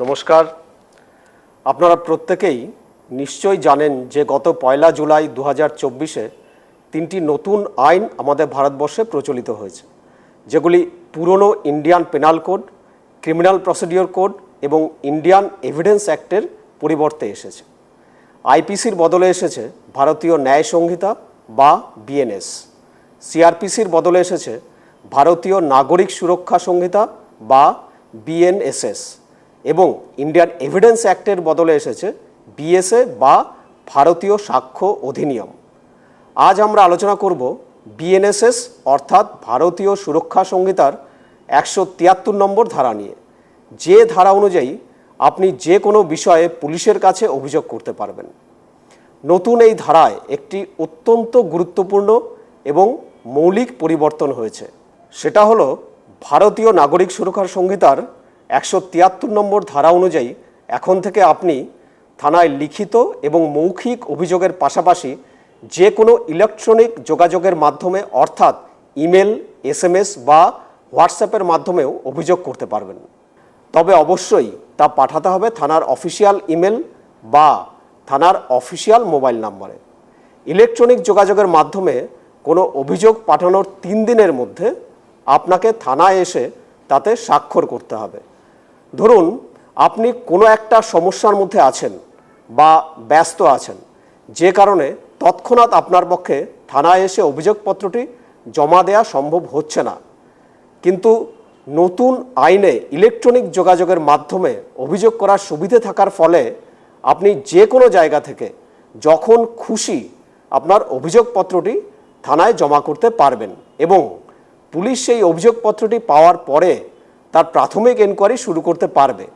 নমস্কার। আপনারা প্রত্যেকেই নিশ্চয়ই জানেন যে গত পয়লা জুলাই দু হাজার চব্বিশে তিনটি নতুন আইন আমাদের ভারতবর্ষে প্রচলিত হয়েছে, যেগুলি পুরনো Indian penal code criminal procedure code এবং ইন্ডিয়ান এভিডেন্স অ্যাক্টের পরিবর্তে এসেছে। আইপিসির বদলে এসেছে ভারতীয় ন্যায় সংহিতা বা বিএনএস সিআরপিসির বদলে এসেছে ভারতীয় নাগরিক সুরক্ষা সংহিতা বা বিএনএসএস এবং ইন্ডিয়ান এভিডেন্স অ্যাক্টের বদলে এসেছে বিএসএ বা ভারতীয় সাক্ষ্য অধিনিয়ম। আজ আমরা আলোচনা করব বিএনএসএস অর্থাৎ ভারতীয় সুরক্ষা সংহিতার একশো তিয়াত্তর নম্বর ধারা নিয়ে। যে ধারা অনুযায়ী আপনি যে কোনো বিষয়ে পুলিশের কাছে অভিযোগ করতে পারবেন। নতুন এই ধারায় একটি অত্যন্ত গুরুত্বপূর্ণ এবং মৌলিক পরিবর্তন হয়েছে। সেটা হলো ভারতীয় নাগরিক সুরক্ষা সংহিতার একশো তিয়াত্তর নম্বর ধারা অনুযায়ী এখন থেকে আপনি থানায় লিখিত এবং মৌখিক অভিযোগের পাশাপাশি যে কোনো ইলেকট্রনিক যোগাযোগের মাধ্যমে, অর্থাৎ ইমেল, এসএমএস বা হোয়াটসঅ্যাপের মাধ্যমেও অভিযোগ করতে পারবেন। তবে অবশ্যই তা পাঠাতে হবে থানার অফিসিয়াল ইমেল বা থানার অফিসিয়াল মোবাইল নম্বরে। ইলেকট্রনিক যোগাযোগের মাধ্যমে কোনো অভিযোগ পাঠানোর তিন দিনের মধ্যে আপনাকে থানায় এসে তাতে স্বাক্ষর করতে হবে। ধরুন, আপনি কোনো একটা সমস্যার মধ্যে আছেন বা ব্যস্ত আছেন, যে কারণে তৎক্ষণাৎ আপনার পক্ষে থানায় এসে অভিযোগপত্রটি জমা দেওয়া সম্ভব হচ্ছে না। কিন্তু নতুন আইনে ইলেকট্রনিক যোগাযোগের মাধ্যমে অভিযোগ করার সুবিধে থাকার ফলে আপনি যে কোনো জায়গা থেকে যখন খুশি আপনার অভিযোগপত্রটি থানায় জমা করতে পারবেন এবং পুলিশ সেই অভিযোগপত্রটি পাওয়ার পরে তার প্রাথমিক এনকোয়ারি শুরু করতে পারবে।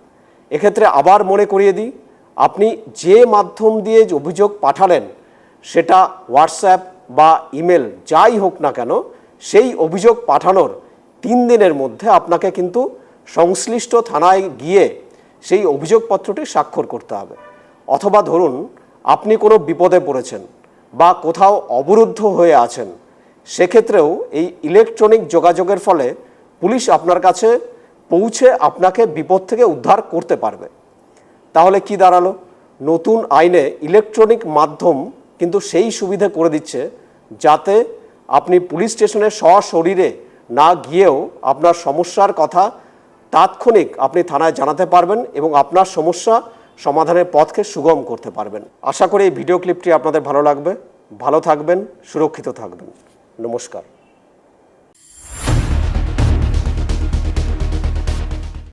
এক্ষেত্রে আবার মনে করিয়ে দিই, আপনি যে মাধ্যম দিয়ে অভিযোগ পাঠালেন, সেটা হোয়াটসঅ্যাপ বা ইমেল যাই হোক না কেন, সেই অভিযোগ পাঠানোর তিন দিনের মধ্যে আপনাকে কিন্তু সংশ্লিষ্ট থানায় গিয়ে সেই অভিযোগপত্রটি স্বাক্ষর করতে হবে। অথবা ধরুন, আপনি কোনো বিপদে পড়েছেন বা কোথাও অবরুদ্ধ হয়ে আছেন, সেক্ষেত্রেও এই ইলেকট্রনিক যোগাযোগের ফলে পুলিশ আপনার কাছে পৌঁছে আপনাকে বিপদ থেকে উদ্ধার করতে পারবে। তাহলে কি দাঁড়াল? নতুন আইনে ইলেকট্রনিক মাধ্যম কিন্তু সেই সুবিধা করে দিচ্ছে যাতে আপনি পুলিশ স্টেশনে সশরীরে না গিয়েও আপনার সমস্যার কথা তাৎক্ষণিক আপনি থানায় জানাতে পারবেন এবং আপনার সমস্যা সমাধানের পথকে সুগম করতে পারবেন। আশা করি এই ভিডিও ক্লিপটি আপনাদের ভালো লাগবে। ভালো থাকবেন, সুরক্ষিত থাকবেন। নমস্কার।